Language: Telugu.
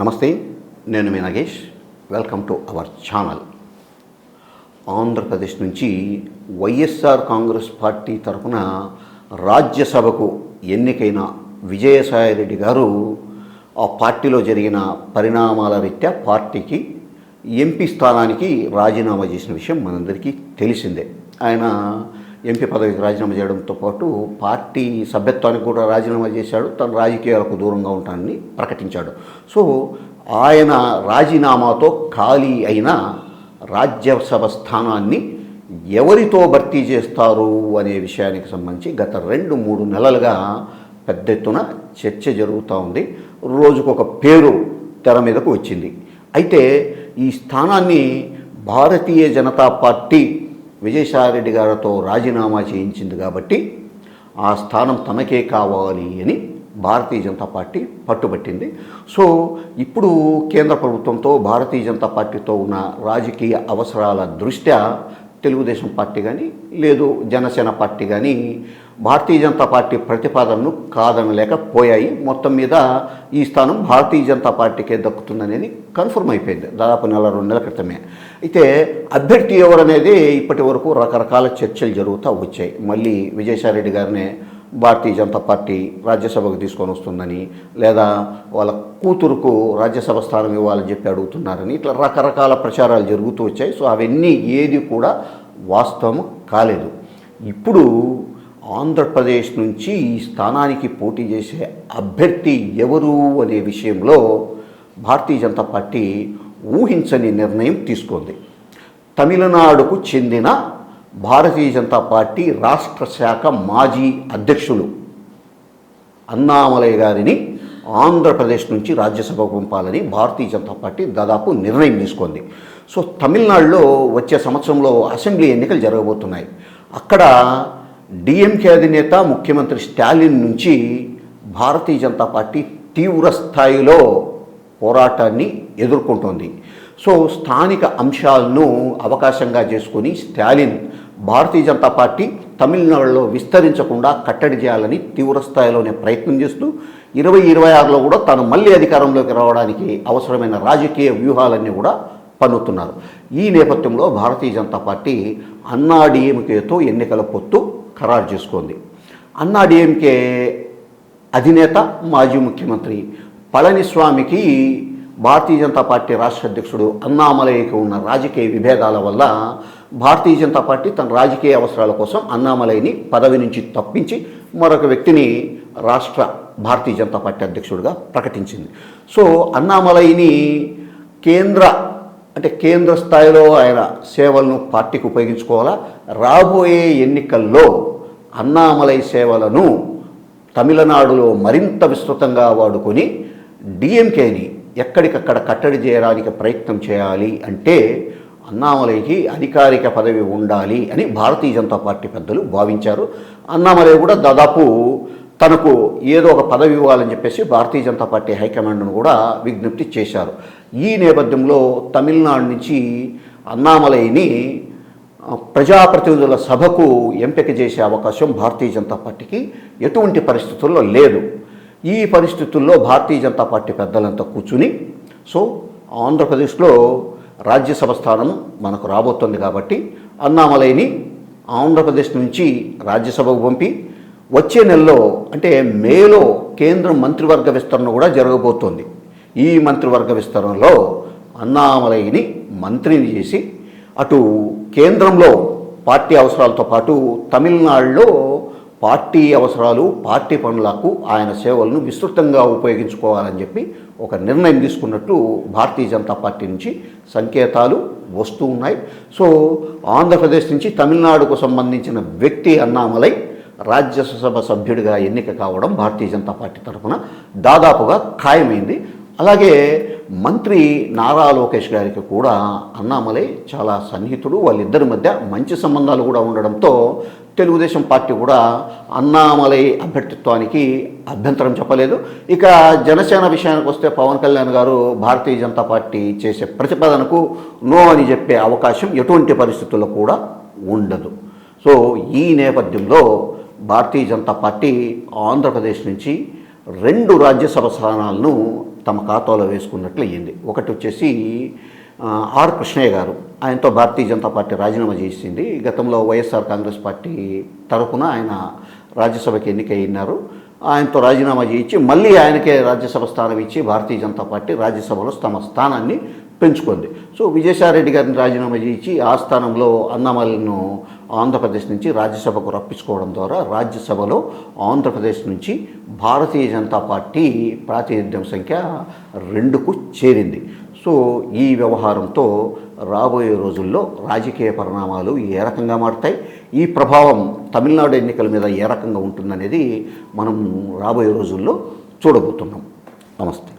నమస్తే నేను మీ Nagesh. Welcome to our channel Andhra Pradesh నుంచి వైఎస్ఆర్ కాంగ్రెస్ పార్టీ తరఫున రాజ్యసభకు ఎన్నికైన విజయసాయిరెడ్డి గారు ఆ పార్టీలో జరిగిన పరిణామాల రీత్యా పార్టీకి ఎంపీ స్థానానికి రాజీనామా చేసిన విషయం మనందరికీ తెలిసిందే. ఆయన ఎంపీ పదవికి రాజీనామా చేయడంతో పాటు పార్టీ సభ్యత్వానికి కూడా రాజీనామా చేశాడు. తన రాజకీయాలకు దూరంగా ఉంటానని ప్రకటించాడు. సో ఆయన రాజీనామాతో ఖాళీ అయిన రాజ్యసభ స్థానాన్ని ఎవరితో భర్తీ చేస్తారు అనే విషయానికి సంబంధించి గత రెండు మూడు నెలలుగా పెద్ద ఎత్తున చర్చ జరుగుతూ ఉంది. ఒక పేరు తెర మీదకు వచ్చింది. అయితే ఈ స్థానాన్ని భారతీయ జనతా పార్టీ విజయసాయిరెడ్డి గారితో రాజీనామా చేయించింది కాబట్టి ఆ స్థానం తనకే కావాలి అని భారతీయ జనతా పార్టీ పట్టుబట్టింది. సో ఇప్పుడు కేంద్ర ప్రభుత్వంతో భారతీయ జనతా పార్టీతో ఉన్న రాజకీయ అవసరాల దృష్ట్యా తెలుగుదేశం పార్టీ కానీ లేదు జనసేన పార్టీ కానీ భారతీయ జనతా పార్టీ ప్రతిపాదనను కాదనలేకపోయాయి మొత్తం మీద ఈ స్థానం భారతీయ జనతా పార్టీకే దక్కుతుందనేది కన్ఫర్మ్ అయిపోయింది దాదాపు నెల రెండు నెలల క్రితమే. అయితే అభ్యర్థి ఎవరనేది ఇప్పటి వరకు రకరకాల చర్చలు జరుగుతూ వచ్చాయి. మళ్ళీ విజయసాయిరెడ్డి గారినే భారతీయ జనతా పార్టీ రాజ్యసభకు తీసుకొని వస్తుందని లేదా వాళ్ళ కూతురుకు రాజ్యసభ స్థానం ఇవ్వాలని చెప్పి అడుగుతున్నారని ఇట్లా రకరకాల ప్రచారాలు జరుగుతూ వచ్చాయి. సో అవన్నీ ఏది కూడా వాస్తవం కాలేదు. ఇప్పుడు ఆంధ్రప్రదేశ్ నుంచి ఈ స్థానానికి పోటీ చేసే అభ్యర్థి ఎవరు అనే విషయంలో భారతీయ జనతా పార్టీ ఊహించని నిర్ణయం తీసుకుంది. తమిళనాడుకు చెందిన భారతీయ జనతా పార్టీ రాష్ట్ర శాఖ మాజీ అధ్యక్షులు అన్నామలయ్య గారిని ఆంధ్రప్రదేశ్ నుంచి రాజ్యసభకు పంపాలని భారతీయ జనతా పార్టీ దాదాపు నిర్ణయం తీసుకుంది. సో తమిళనాడులో వచ్చే సంవత్సరంలో అసెంబ్లీ ఎన్నికలు జరగబోతున్నాయి. అక్కడ డిఎంకే అధినేత ముఖ్యమంత్రి స్టాలిన్ నుంచి భారతీయ జనతా పార్టీ తీవ్ర స్థాయిలో పోరాటాన్ని ఎదుర్కొంటోంది. సో స్థానిక అంశాలను అవకాశంగా చేసుకుని స్టాలిన్ భారతీయ జనతా పార్టీ తమిళనాడులో విస్తరించకుండా కట్టడి చేయాలని తీవ్ర స్థాయిలోనే ప్రయత్నం చేస్తూ ఇరవై ఇరవై ఆరులో కూడా తాను మళ్ళీ అధికారంలోకి రావడానికి అవసరమైన రాజకీయ వ్యూహాలన్నీ కూడా పన్నుతున్నారు. ఈ నేపథ్యంలో భారతీయ జనతా పార్టీ అన్నాడీఎంకేతో ఎన్నికల పొత్తు ఖరారు చేసుకుంది అన్నాడీఎంకే అధినేత మాజీ ముఖ్యమంత్రి పళనిస్వామికి భారతీయ జనతా పార్టీ రాష్ట్ర అధ్యక్షుడు అన్నామలయ్యకి ఉన్న రాజకీయ విభేదాల వల్ల భారతీయ జనతా పార్టీ తన రాజకీయ అవసరాల కోసం అన్నామలయ్యని పదవి నుంచి తప్పించి మరొక వ్యక్తిని రాష్ట్ర భారతీయ జనతా పార్టీ అధ్యక్షుడిగా ప్రకటించింది. సో అన్నామలయ్యని కేంద్ర అంటే కేంద్ర స్థాయిలో ఆయన సేవలను పార్టీకి ఉపయోగించుకోవాలా? రాబోయే ఎన్నికల్లో అన్నామలై సేవలను తమిళనాడులో మరింత విస్తృతంగా వాడుకొని డిఎంకేని ఎక్కడికక్కడ కట్టడి చేయడానికి ప్రయత్నం చేయాలి అంటే అన్నామలైకి అధికారిక పదవి ఉండాలి అని భారతీయ జనతా పార్టీ పెద్దలు భావించారు. అన్నామలై కూడా దాదాపు తనకు ఏదో ఒక పదవి ఇవ్వాలని చెప్పేసి భారతీయ జనతా పార్టీ హైకమాండ్ను కూడా విజ్ఞప్తి చేశారు. ఈ నేపథ్యంలో తమిళనాడు నుంచి అన్నామలైని ప్రజాప్రతినిధుల సభకు ఎంపిక చేసే అవకాశం భారతీయ జనతా పార్టీకి ఎటువంటి పరిస్థితుల్లో లేదు. ఈ పరిస్థితుల్లో భారతీయ జనతా పార్టీ పెద్దలంతా కూర్చుని సో ఆంధ్రప్రదేశ్లో రాజ్యసభ స్థానం మనకు రాబోతుంది కాబట్టి అన్నామలైని ఆంధ్రప్రదేశ్ నుంచి రాజ్యసభకు పంపి వచ్చే నెలలో అంటే మేలో కేంద్ర మంత్రివర్గ విస్తరణ కూడా జరగబోతోంది. ఈ మంత్రివర్గ విస్తరణలో అన్నామలైని మంత్రిని చేసి అటు కేంద్రంలో పార్టీ అవసరాలతో పాటు తమిళనాడులో పార్టీ అవసరాలు పార్టీ పనులకు ఆయన సేవలను విస్తృతంగా ఉపయోగించుకోవాలని చెప్పి ఒక నిర్ణయం తీసుకున్నట్టు భారతీయ జనతా పార్టీ నుంచి సంకేతాలు వస్తూ ఉన్నాయి. సో ఆంధ్రప్రదేశ్ నుంచి తమిళనాడుకు సంబంధించిన వ్యక్తి అన్నామలై రాజ్యసభ సభ్యుడిగా ఎన్నిక కావడం భారతీయ జనతా పార్టీ తరఫున దాదాపుగా ఖాయమైంది. అలాగే మంత్రి నారా లోకేష్ గారికి కూడా అన్నామలై చాలా సన్నిహితుడు. వాళ్ళిద్దరి మధ్య మంచి సంబంధాలు కూడా ఉండడంతో తెలుగుదేశం పార్టీ కూడా అన్నామలై అభ్యర్థిత్వానికి అభ్యంతరం చెప్పలేదు. ఇక జనసేన విషయానికి వస్తే పవన్ కళ్యాణ్ గారు భారతీయ జనతా పార్టీ చేసే ప్రతిపాదనకు నో అని చెప్పే అవకాశం ఎటువంటి పరిస్థితుల్లో కూడా ఉండదు. సో ఈ నేపథ్యంలో భారతీయ జనతా పార్టీ ఆంధ్రప్రదేశ్ నుంచి రెండు రాజ్యసభ స్థానాలను తమ ఖాతాలో వేసుకున్నట్లు అయ్యింది. ఒకటి వచ్చేసి ఆర్ కృష్ణయ్య గారు. ఆయనతో భారతీయ జనతా పార్టీ రాజీనామా చేసింది. గతంలో వైఎస్ఆర్ కాంగ్రెస్ పార్టీ తరఫున ఆయన రాజ్యసభకి ఎన్నికయ్యినారు. ఆయనతో రాజీనామా చేయించి మళ్ళీ ఆయనకే రాజ్యసభ స్థానం ఇచ్చి భారతీయ జనతా పార్టీ రాజ్యసభలో తమ స్థానాన్ని పెంచుకుంది సో విజయసాయిరెడ్డి గారిని రాజీనామా చేయించి ఆ స్థానంలో అన్నమల్లిను ఆంధ్రప్రదేశ్ నుంచి రాజ్యసభకు రప్పించుకోవడం ద్వారా రాజ్యసభలో ఆంధ్రప్రదేశ్ నుంచి భారతీయ జనతా పార్టీ ప్రాతినిధ్యం సంఖ్య రెండుకు చేరింది. సో ఈ వ్యవహారంతో రాబోయే రోజుల్లో రాజకీయ పరిణామాలు ఏ రకంగా మారుతాయి? ఈ ప్రభావం తమిళనాడు ఎన్నికల మీద ఏ రకంగా ఉంటుందనేది మనం రాబోయే రోజుల్లో చూడబోతున్నాం. నమస్తే.